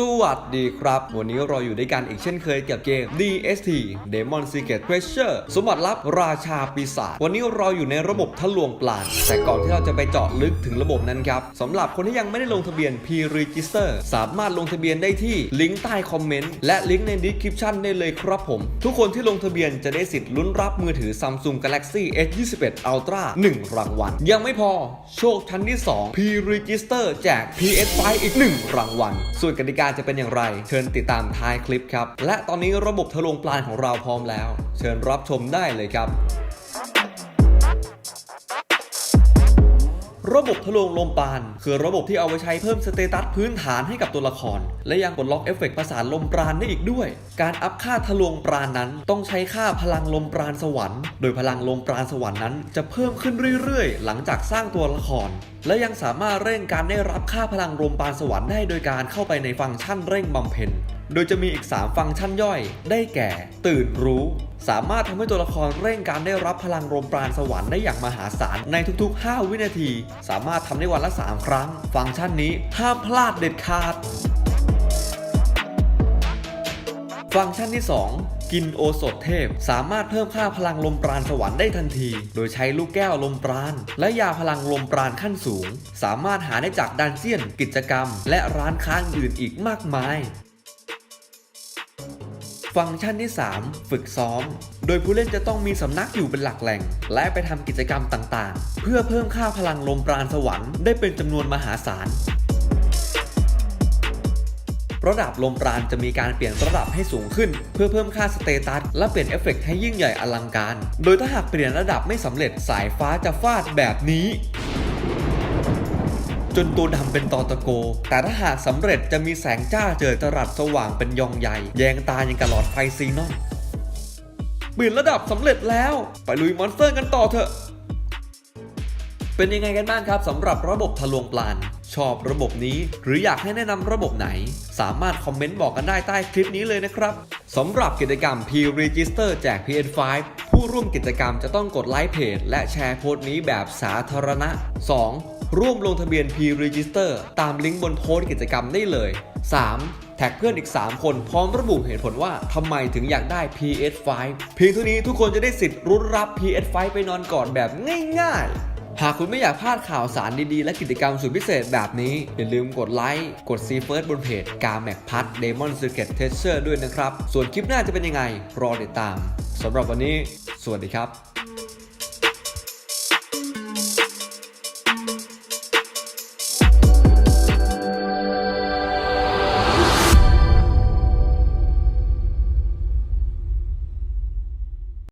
สวัสดีครับ วันนี้เราอยู่ด้วยกันอีกเช่นเคยกับเกม DST Demon Secret Treasure สมบัติลับราชาปีศาจวันนี้เราอยู่ในระบบทะลวงปราแต่ก่อนที่เราจะไปเจาะลึกถึงระบบนั้นครับสำหรับคนที่ยังไม่ได้ลงทะเบียน P-Register สามารถลงทะเบียนได้ที่ลิงก์ใต้คอมเมนต์และลิงก์ใน description ได้เลยครับผม ทุกคนที่ลงทะเบียนจะได้สิทธิ์ลุ้นรับมือถือ Samsung Galaxy S21 Ultra 1 รางวัลยังไม่พอโชคชั้นที่ 2 P-Register แจก PS5 อีก 1 รางวัลส่วนกติกาจะเป็นอย่างไร เชิญติดตามท้ายคลิปครับ และตอนนี้ระบบทะลวงปลานของเราพร้อมแล้ว เชิญรับชมได้เลยครับ ระบบทะลวงลมปราณคือระบบที่เอาไว้ใช้เพิ่มสเตตัสพื้นฐานให้กับตัวละคร และยังกดล็อกเอฟเฟกต์ประสานลมปราณได้อีกด้วย การอัพค่าทะลวงปราณนั้น ต้องใช้ค่าพลังลมปราณสวรรค์ โดยพลังลมปราณสวรรค์นั้น จะเพิ่มขึ้นเรื่อยๆ หลังจากสร้างตัวละคร และยังสามารถเร่งการได้รับค่าพลังลมปราณสวรรค์ได้โดยการเข้าไปในฟังก์ชันเร่งบำเพ็ญ โดยจะมีอีก 3 ฟังก์ชันย่อย ได้แก่ ตื่นรู้ สามารถทำให้ตัวละครเร่งการได้รับพลังลมปราณสวรรค์ได้อย่างมหาศาลในทุกๆ 5 วินาที สามารถทำได้วันละ 3 ครั้ง ฟังก์ชันนี้ห้ามพลาดเด็ดขาด ฟังก์ชันที่ 2กินโอสถเทพ สามารถเพิ่มค่าพลังลมปราณสวรรค์ได้ทันที โดยใช้ลูกแก้วลมปราณและยาพลังลมปราณขั้นสูง สามารถหาได้จากดันเจียนกิจกรรม และร้านค้าอื่นอีกมากมาย ฟังก์ชันที่ 3 ฝึกซ้อม โดยผู้เล่นจะต้องมีสำนักอยู่เป็นหลักแหล่ง และไปทำกิจกรรมต่างๆ เพื่อเพิ่มค่าพลังลมปราณสวรรค์ได้เป็นจำนวนมหาศาลระดับลมปราณจะมีการเปลี่ยนระดับให้สูงขึ้น เพื่อเพิ่มค่าสเตตัสและเปลี่ยนเอฟเฟกต์ให้ยิ่งใหญ่อลังการ โดยถ้าหากเปลี่ยนระดับไม่สำเร็จสายฟ้าจะฟาดแบบนี้ จนตัวดำเป็นตอตะโก แต่ถ้าหากสำเร็จจะมีแสงจ้าเจิดจรัสสว่างเป็นยองใหญ่ แยงตายังกับหลอดไฟซีนอนเปลี่ยนระดับสำเร็จแล้ว ไปลุยมอนสเตอร์กันต่อเถอะ เป็นยังไงกันบ้างครับสำหรับระบบทะลวงปราณชอบระบบนี้ หรืออยากให้แนะนำระบบไหน สามารถคอมเมนต์บอกกันได้ใต้คลิปนี้เลยนะครับสำหรับกิจกรรม P-Register แจก PN5 ผู้ร่วมกิจกรรมจะต้องกดไลค์เพจและแชร์โพสต์นี้แบบสาธารณะ 2. ร่วมลงทะเบียน P-Register ตามลิงก์บนโพสต์กิจกรรมได้เลย 3. แท็กเพื่อนอีก 3 คนพร้อมระบุเหตุผลว่าทำไมถึงอยากได้ PS5 เพียงเท่านี้ทุกคนจะได้สิทธิ์รุ้นรับ PS5 ไปนอนก่อนแบบง่ายๆหากคุณไม่อยากพลาดข่าวสารดีๆ และกิจกรรมสุดพิเศษแบบนี้ อย่าลืมกดไลค์ กดซีเฟิร์สบนเพจกาแมกพัทเดมอนซีเกตเทสเชอร์ด้วยนะครับ ส่วนคลิปหน้าจะเป็นยังไง รอติดตามสำหรับวันนี้ สวัสดีครับ